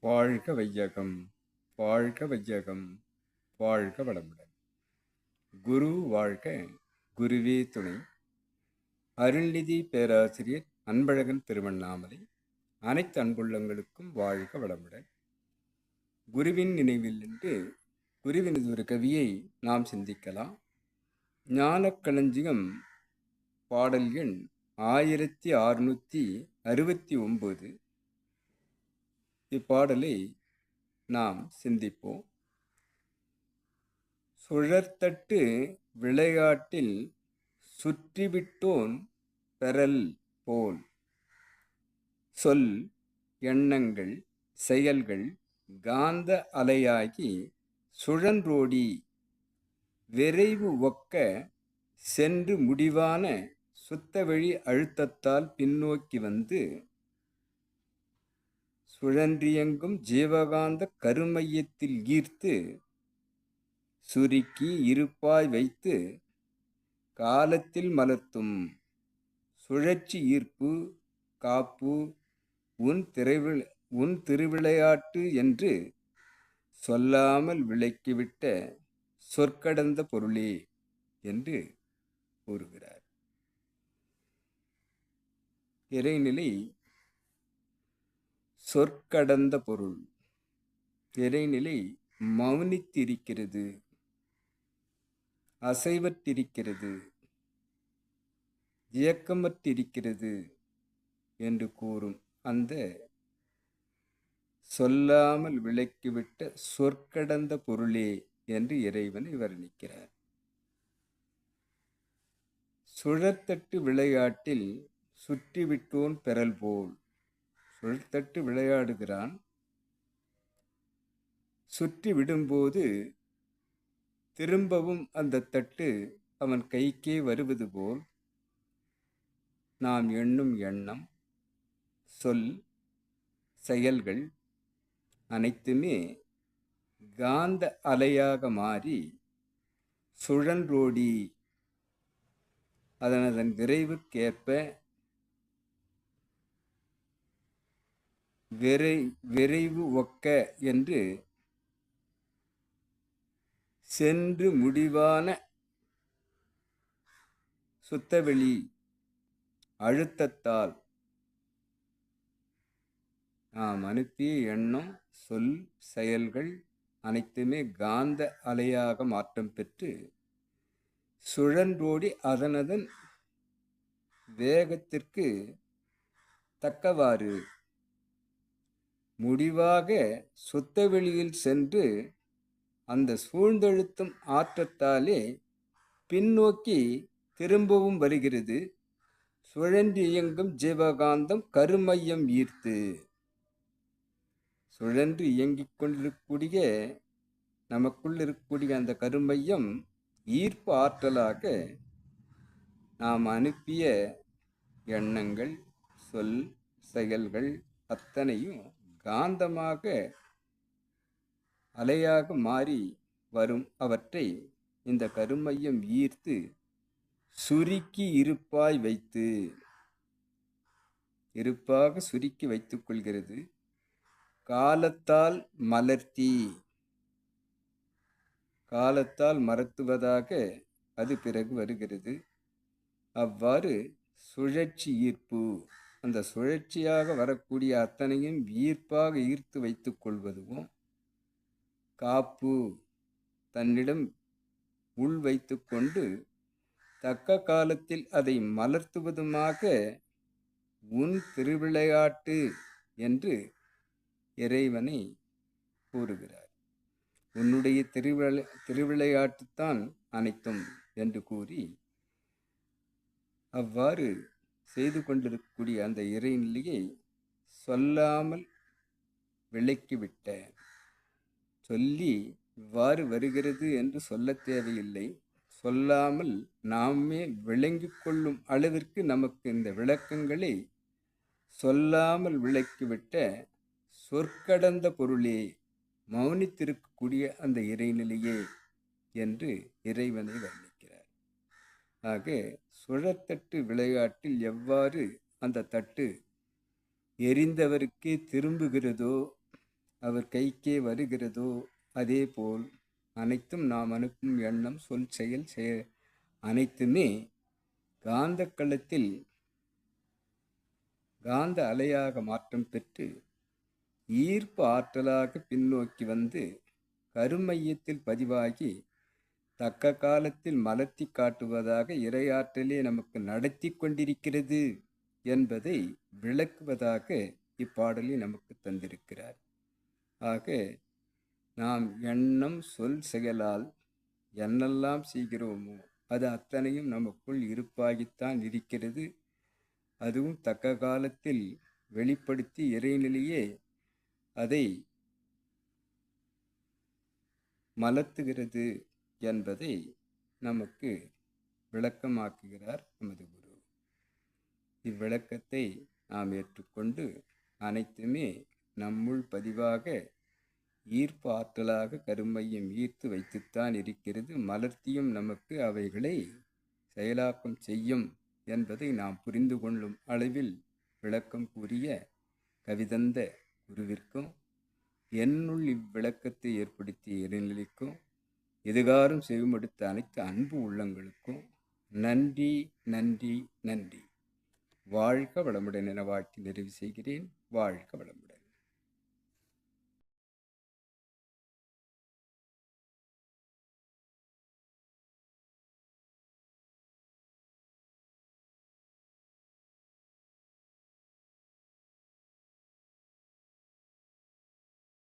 வாழ்க வையகம் வாழ்க வையகம் வாழ்க வளமுடன். குரு வாழ்க குருவே துணை. அருள்நிதி பேராசிரியர் அன்பழகன் திருவண்ணாமலை அனைத்து அன்புள்ளங்களுக்கும் வாழ்க வளமுடன். குருவின் நினைவில் நின்று குருவினது ஒரு கவியை நாம் சிந்திக்கலாம். ஞானக்களஞ்சியம் பாடல் எண் ஆயிரத்தி அறுநூற்றி அறுபத்தி ஒம்பது. இப்பாடலை நாம் சிந்திப்போம். சுழற்தட்டு விளையாட்டில் சுற்றிவிட்டோன் பெறல் போல். சொல் எண்ணங்கள் செயல்கள் காந்த அலையாகி சுழன்றோடி. விரைவு ஒக்க சென்று முடிவான சுத்தவழி அழுத்தத்தால் பின்னோக்கி வந்து சுழன்றியங்கும் ஜீவகாந்த கருமையத்தில் ஈர்த்து சுருக்கி இருப்பாய் வைத்து காலத்தில் மலர்த்தும். சுழற்சி ஈர்ப்பு காப்பு உன் திரைவி உன் திருவிளையாட்டு என்று சொல்லாமல் விளக்கிவிட்ட சொற்கடந்த பொருளே என்று கூறுகிறார். இறைநிலை சொற்கடந்த பொருள். இறைநிலை மௌனித்திருக்கிறது. அசைவற்றிருக்கிறது. இயக்கமற்றிருக்கிறது என்று கூறும் அந்த சொல்லாமல் விளக்கிவிட்ட சொற்கடந்த பொருளே என்று இறைவனை வர்ணிக்கிறார் சுழற்தட்டு விளையாட்டில் சுற்றிவிட்டோன் பெறல் போல் சுழற்தட்டு விளையாடுகிறான். சுற்றி விடும்போது திரும்பவும் அந்த தட்டு அவன் கைக்கே வருவது போல் நாம் எண்ணும் எண்ணம் சொல் செயல்கள் அனைத்துமே காந்த அலையாக மாறி சுழன்றோடி. அதன் அதன் விரைவுக்கேற்ப விரை விரைவு ஒக்க என்று சென்று முடிவான சுத்தவெளி அழுத்தத்தால் நாம் அனுப்பிய எண்ணம் சொல் செயல்கள் அனைத்துமே காந்த அலையாக மாற்றம் பெற்று சுழன்றோடி அதனதன் வேகத்திற்கு தக்கவாறு முடிவாக சுத்தவெளியில் சென்று அந்த சூழ்ந்தழுத்தும் ஆற்றத்தாலே பின்னோக்கி திரும்பவும் வருகிறது. சுழன்று இயங்கும் ஜீவகாந்தம் கருமையம் ஈர்த்து. சுழன்று இயங்கிக் கொண்டிருக்கக்கூடிய நமக்குள் இருக்கக்கூடிய அந்த கருமையம் ஈர்ப்பு ஆற்றலாக நாம் அனுப்பிய எண்ணங்கள் சொல் செயல்கள் அத்தனையும் காந்தமாக அலையாக மாறி வரும் அவற்றை இந்த கருமையம் ஈர்த்து சுருக்கி இருப்பாய் வைத்து இருப்பாக சுருக்கி வைத்துக்கொள்கிறது காலத்தால் மலர்த்தி காலத்தால் மறத்துவதாக அது பிறகு வருகிறது. அவ்வாறு சுழற்சி ஈர்ப்பு. அந்த சுழற்சியாக வரக்கூடிய அத்தனையும் ஈர்ப்பாக ஈர்த்து வைத்து கொள்வதுவும் காப்பு தன்னிடம் உள் வைத்து கொண்டு தக்க காலத்தில் அதை மலர்த்துவதுமாக உன் திருவிளையாட்டு என்று இறைவனை கூறுகிறார். உன்னுடைய திருவிளை திருவிளையாட்டுத்தான் அனைத்தும் என்று கூறி அவ்வாறு செய்து கொண்டிருக்கக்கூடிய அந்த இறைநிலையை சொல்லாமல் விளக்கிவிட்ட சொல்லி இவ்வாறு வருகிறது என்று சொல்ல தேவையில்லை. சொல்லாமல் நாமே விளங்கிக் கொள்ளும் அளவிற்கு நமக்கு இந்த விளக்கங்களை சொல்லாமல் விளக்கிவிட்ட சொற்கடந்த பொருளே மௌனித்திருக்கக்கூடிய அந்த இறைநிலையே என்று இறைவனை வர்ணி ஆக சுழத்தட்டு விளையாட்டில் எவ்வாறு அந்த தட்டு எரிந்தவருக்கே திரும்புகிறதோ அவர் கைக்கே வருகிறதோ அதே போல் அனைத்தும் நாம் அனுப்பும் எண்ணம் சொல் செயல் செய அனைத்துமே காந்த களத்தில் காந்த அலையாக மாற்றம் பெற்று ஈர்ப்பு ஆற்றலாக பின்னோக்கி வந்து கருமையத்தில் பதிவாகி தக்க காலத்தில் மலர்த்தி காட்டுவதாக இறையாற்றலே நமக்கு நடத்தி கொண்டிருக்கிறது என்பதை விளக்குவதாக இப்பாடலில் நமக்கு தந்திருக்கிறார். ஆக நாம் எண்ணம் சொல் செயலால் என்னெல்லாம் செய்கிறோமோ அது அத்தனையும் நமக்குள் இருப்பாகித்தான் இருக்கிறது. அதுவும் தக்க காலத்தில் வெளிப்படுத்தி இறைநிலையே அதை மலர்த்துகிறது. என்பதை நமக்கு விளக்கமாக்குகிறார் நமது குரு. இவ்விளக்கத்தை நாம் ஏற்றுக்கொண்டு அனைத்துமே நம்முள் பதிவாக ஈர்ப்பு ஆற்றலாக கருமையும் ஈர்த்து வைத்துத்தான் இருக்கிறது. மலர்த்தியும் நமக்கு அவைகளை செயலாக்கம் செய்யும் என்பதை நாம் புரிந்து கொள்ளும் அளவில் விளக்கம் கூறிய கவிதந்த குருவிற்கும் என்னுள் இவ்விளக்கத்தை ஏற்படுத்திய இடைநிலைக்கும் எதுகாரும் செவிமடுத்த அனைத்து அன்பு உள்ளங்களுக்கும் நன்றி நன்றி நன்றி. வாழ்க வளமுடன் என வாழ்த்தி நிறைவு செய்கிறேன். வாழ்க வளமுடன்.